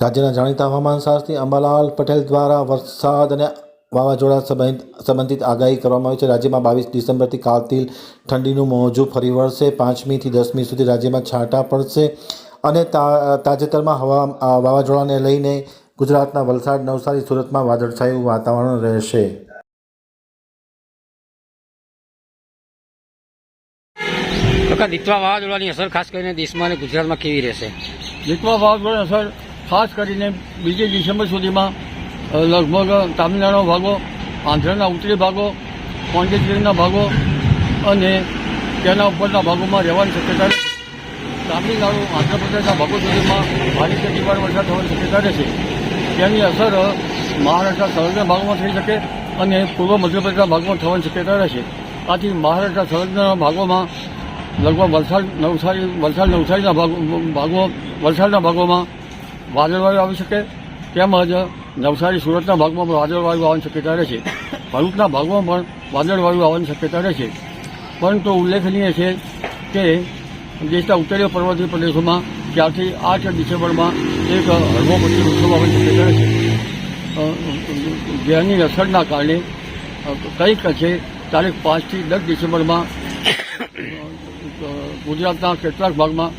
રાજ્યના જાણીતા હવામાન શાસ્ત્રી અંબાલાલ પટેલ દ્વારા વરસાદ અને વાવાઝોડા સંબંધિત આગાહી કરવામાં આવી છે. રાજ્યમાં બાવીસ ડિસેમ્બરથી કાલથી ઠંડીનું મોજું ફરી વળશે. પાંચમીથી દસમી સુધી રાજ્યમાં છાંટા પડશે અને તા તાજેતરમાં હવા વાવાઝોડાને લઈને ગુજરાતના વલસાડ નવસારી સુરતમાં વાદળછાયું વાતાવરણ રહેશે. નીતવા વાવાઝોડાની અસર ખાસ કરીને દેશમાં અને ગુજરાતમાં કેવી રહેશે? નીતવા વાવાઝોડાની અસર ખાસ કરીને બીજી ડિસેમ્બર સુધીમાં લગભગ તામિલનાડુના ભાગો, આંધ્રના ઉત્તરી ભાગો, પોંડિચેરીના ભાગો અને તેના ઉપરના ભાગોમાં રહેવાની શક્યતા રહેશે તામિલનાડુ, આંધ્રપ્રદેશના ભાગો સુધીમાં ભારે ખેતીવાર વરસાદ થવાની શક્યતા રહેશે તેની અસર, મહારાષ્ટ્રના સરહદના ભાગોમાં થઈ શકે અને પૂર્વ મધ્યપ્રદેશના ભાગમાં થવાની શક્યતા રહેશે આથી મહારાષ્ટ્ર સરહદના ભાગોમાં લગભગ વલસાડ, નવસારી, વલસાડ, નવસારીના ભાગો ભાગો, વલસાડના ભાગોમાં વાદળવાયુ આવી શકે તેમજ નવસારી સુરતના ભાગમાં પણ વાદળવાયુ આવવાની શક્યતા રહેશે ભરૂચના ભાગમાં પણ વાદળવાયુ આવવાની શક્યતા રહેશે પરંતુ ઉલ્લેખનીય છે કે દેશના ઉત્તરીય પર્વતીય પ્રદેશોમાં ત્યારથી આઠ ડિસેમ્બરમાં એક હળવો પછી ઉત્સવ આવવાની શક્યતા અ, જેની અસરના કારણે કંઈક છે તારીખ પાંચથી દસ ડિસેમ્બરમાં ગુજરાતના કેટલાક ભાગમાં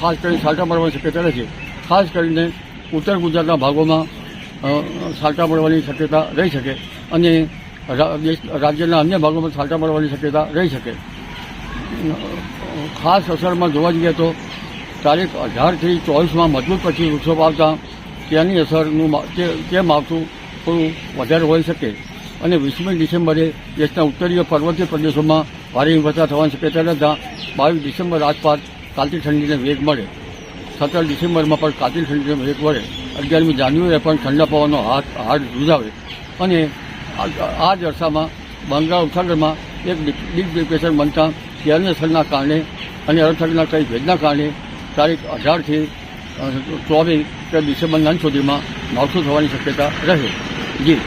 ખાસ કરીને છાંટા મારવાની શક્યતા રહેશે ખાસ કરીને ઉત્તર ગુજરાતના ભાગોમાં છાંટા પડવાની શક્યતા રહી શકે અને રાજ્યના અન્ય ભાગોમાં છાંટા પડવાની શક્યતા રહી શકે. ખાસ અસરમાં જોવા જઈએ તો તારીખ અઢારથી ચોવીસમાં મજબૂત પછી વૃક્ષો આવતા તેની અસરનું તે માવઠું થોડું વધારે હોઈ શકે અને વીસમી ડિસેમ્બરે દેશના ઉત્તરીય પર્વતીય પ્રદેશોમાં ભારે હિમવર્ષા થવાની શક્યતા રહેતા બાવીસ ડિસેમ્બર આસપાસ કાલથી ઠંડીને વેગ મળે. સત્તર ડિસેમ્બરમાં પણ કાતિલ ઠંડી એક વડે અગિયારમી જાન્યુઆરીએ પણ ઠંડા પવનનો હાથ હાથ રૂજાવે અને આ- જ અરસામાં બંગાળ ઉપસાગરમાં એક ડીપ ડીપ ડિપ્રેશન બનતા તેની અસરના કારણે અને અર્થના કંઈ ભેદના કારણે તારીખ અઢારથી ચોવીસ ડિસેમ્બરના સુધીમાં માવઠું થવાની શક્યતા રહે. જી.